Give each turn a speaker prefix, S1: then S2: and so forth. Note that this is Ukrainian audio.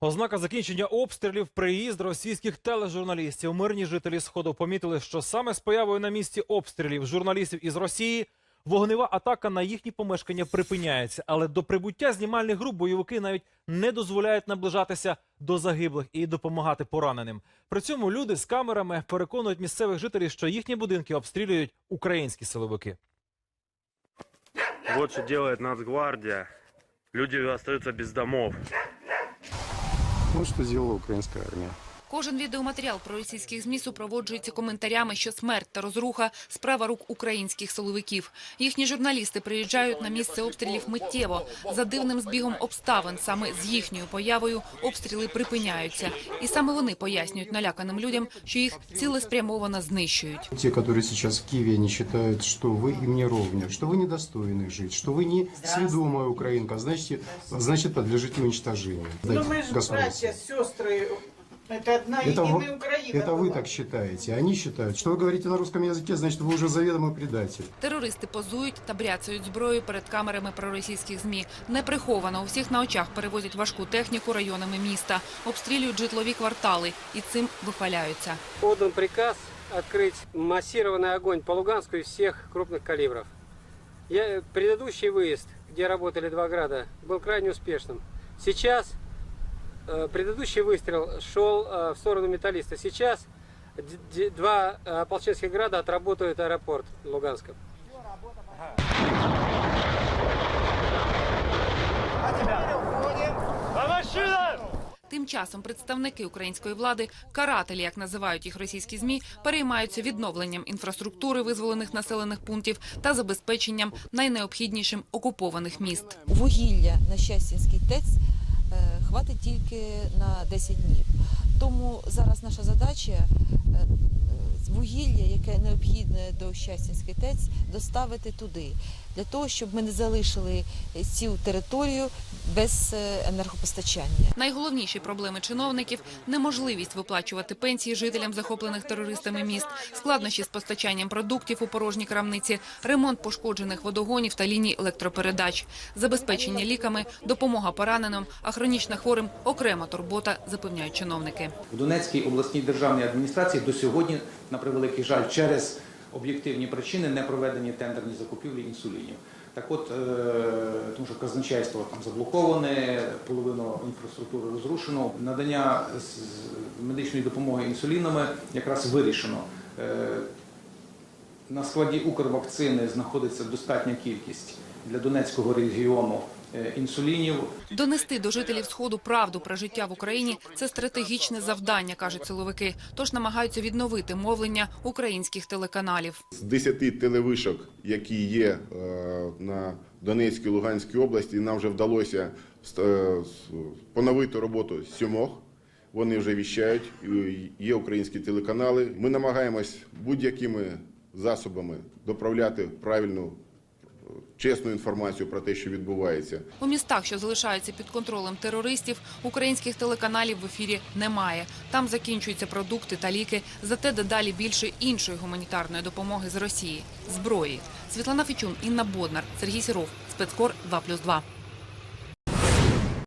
S1: Ознака закінчення обстрілів приїзд російських тележурналістів. Мирні жителі сходу помітили, що саме з появою на місці обстрілів журналістів із Росії вогнева атака на їхні помешкання припиняється. Але до прибуття знімальних груп бойовики навіть не дозволяють наближатися до загиблих і допомагати пораненим. При цьому люди з камерами переконують місцевих жителів, що їхні будинки обстрілюють українські силовики.
S2: Вот что делает Нацгвардия. Люди остаются без домов.
S3: Вот что сделала украинская армия.
S4: Кожен відеоматеріал про російських ЗМІ супроводжується коментарями, що смерть та розруха – справа рук українських силовиків. Їхні журналісти приїжджають на місце обстрілів миттєво. За дивним збігом обставин саме з їхньою появою обстріли припиняються. І саме вони пояснюють наляканим людям, що їх цілеспрямовано знищують.
S3: Те, которые сейчас в Киеве, они считают, что вы им не ровня, что вы недостойны жить, что вы не сведомая украинка, значит, значит подлежите уничтожению.
S5: Ну мы
S3: Дайте
S5: же
S3: государству.
S5: братья, сестры. Это одна
S3: Это
S5: единая
S3: вы,
S5: Украина.
S3: это вы
S5: была.
S3: так считаете. Они считают, что вы говорите на русском языке, значит, вы уже заведомый предатель.
S4: Терористи позують та бряцають зброю перед камерами проросійських ЗМІ. Неприховано у всіх на очах перевозять важку техніку районами міста, обстрілюють житлові квартали і цим вихваляються.
S6: Отдан приказ открыть массированный огонь по Луганску из всех крупных калибров. Я, предыдущий выезд, где работали два града, был крайне успешным. Сейчас э, предыдущий выстрел шел э, в сторону металлиста. Сейчас д- д- два э, ополченских града отработают аэропорт Луганска.
S4: Тим часом представники української влади, карателі, як називають їх російські змі, переймаються відновленням інфраструктури визволених населених пунктів та забезпеченням найнеобхіднішим окупованих міст.
S7: вугілля на Щастінський ТЕЦ е, хватить тільки на 10 днів. Тому зараз наша задача е, вугілля, яке необхідне до Щастінський ТЕЦ, доставити туди, для того, щоб ми не залишили цю територію без е, енергопостачання.
S4: Найголовніші проблеми чиновників неможливість виплачувати пенсії жителям захоплених терористами міст, складнощі з постачанням продуктів у порожні крамниці, ремонт пошкоджених водогонів та ліній електропередач, забезпечення ліками, допомога пораненим, а хронічно хворим окрема турбота, запевняють чиновники.
S8: В Донецькій обласній державній адміністрації до сьогодні, на превеликий жаль, через об'єктивні причини не проведені тендерні закупівлі інсулінів. Так от, е, тому що казначейство там заблоковане, половину інфраструктури розрушено. Надання медичної допомоги інсулінами якраз вирішено. На складі Укрвакцини знаходиться достатня кількість для Донецького регіону е, інсулінів.
S4: Донести до жителів сходу правду про життя в Україні це стратегічне завдання, кажуть силовики. Тож намагаються відновити мовлення українських телеканалів.
S9: З 10 телевишок, які є е, на Донецькій Луганській області, нам вже вдалося е, поновити роботу сьомох. Вони вже віщають, є українські телеканали. Ми намагаємось будь-якими засобами доправляти правильну, чесну інформацію про те, що відбувається.
S4: У містах, що залишаються під контролем терористів, українських телеканалів в ефірі немає. Там закінчуються продукти та ліки, зате дедалі більше іншої гуманітарної допомоги з Росії зброї. Світлана Фічун, Інна Боднар, Сергій Сіров, спецкор 2+,2.